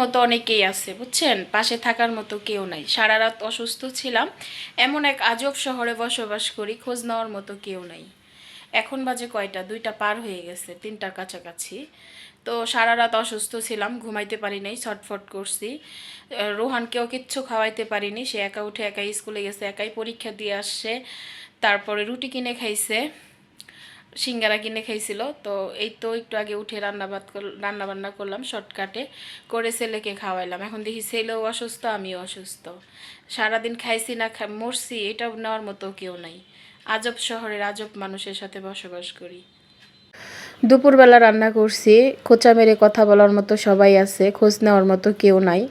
মতো অনেকেই আছে, বুঝছেন? পাশে থাকার মতো কেউ নাই। সারা রাত অসুস্থ ছিলাম, এমন এক আজব শহরে বসবাস করি, খোঁজ নেওয়ার মতো কেউ নাই। এখন বাজে কয়টা? দুইটা পার হয়ে গেছে, তিনটার কাছাকাছি। তো সারা রাত অসুস্থ ছিলাম, ঘুমাইতে পারি নাই, ছটফট করছি। রোহানকেও কিচ্ছু খাওয়াইতে পারিনি, সে একা উঠে একাই স্কুলে গেছে, একাই পরীক্ষা দিয়ে আসছে, তারপরে রুটি কিনে খাইছে। সিঙ্গারা কিনে খাইছিল। তো এই তো একটু আগে উঠে রান্না বাদ রান্না বান্না করলাম শর্টকাটে। করে ছেলেকে খাওয়াইলাম। এখন দেখি ছেলেও অসুস্থ, আমিও অসুস্থ। সারাদিন খাইছি না মরছি এটা নেওয়ার মতো কেউ নাই। আজব শহরের আজব মানুষের সাথে বসবাস করি। দুপুরবেলা রান্না করছি, খোঁচা মেরে কথা বলার মতো সবাই আছে, খোঁজ নেওয়ার মতো কেউ নাই।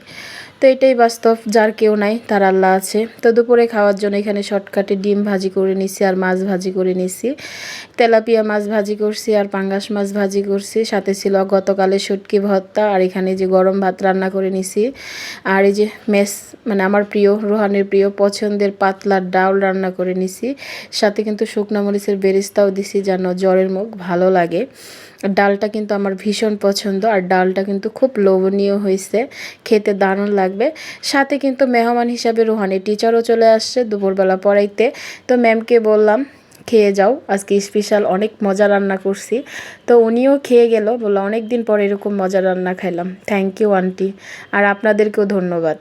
তো এটাই বাস্তব, যার কেউ নাই, তার আল্লাহ আছে। তো দুপুরে খাওয়ার জন্য এখানে শর্টকাটে ডিম ভাজি করে নিছি আর মাছ ভাজি করে নিছি। তেলাপিয়া মাছ ভাজি করছি আর পাঙ্গাস মাছ ভাজি করছি। সাথে ছিল গতকালে শুটকি ভর্তা আর এখানে যে গরম ভাত রান্না করে নিছি। আর এই যে মেস মানে আমার প্রিয়, রোহানের প্রিয় পছন্দের পাতলার ডাউল রান্না করে নিছি। সাথে কিন্তু শুকনো মরিচের বেরিস্তাও দিছি যেন জ্বরের মুখ ভালো লাগে। ডালটা কিন্তু আমার ভীষণ পছন্দ আর ডালটা কিন্তু খুব লোভনীয় হয়েছে। খেতে দারুণ লাগবে সাথে কিন্তু মেহমান হিসাবে রুহানি টিচারও চলে আসছে দুপুরবেলা পড়াইতে। তো ম্যামকে বললাম, খেয়ে যাও, আজকে স্পেশাল অনেক মজা রান্না করছি। তো উনিও খেয়ে গেল, বলল অনেক দিন পর এরকম মজা রান্না খাইলাম। থ্যাংক ইউ আন্টি আর আপনাদেরকেও ধন্যবাদ।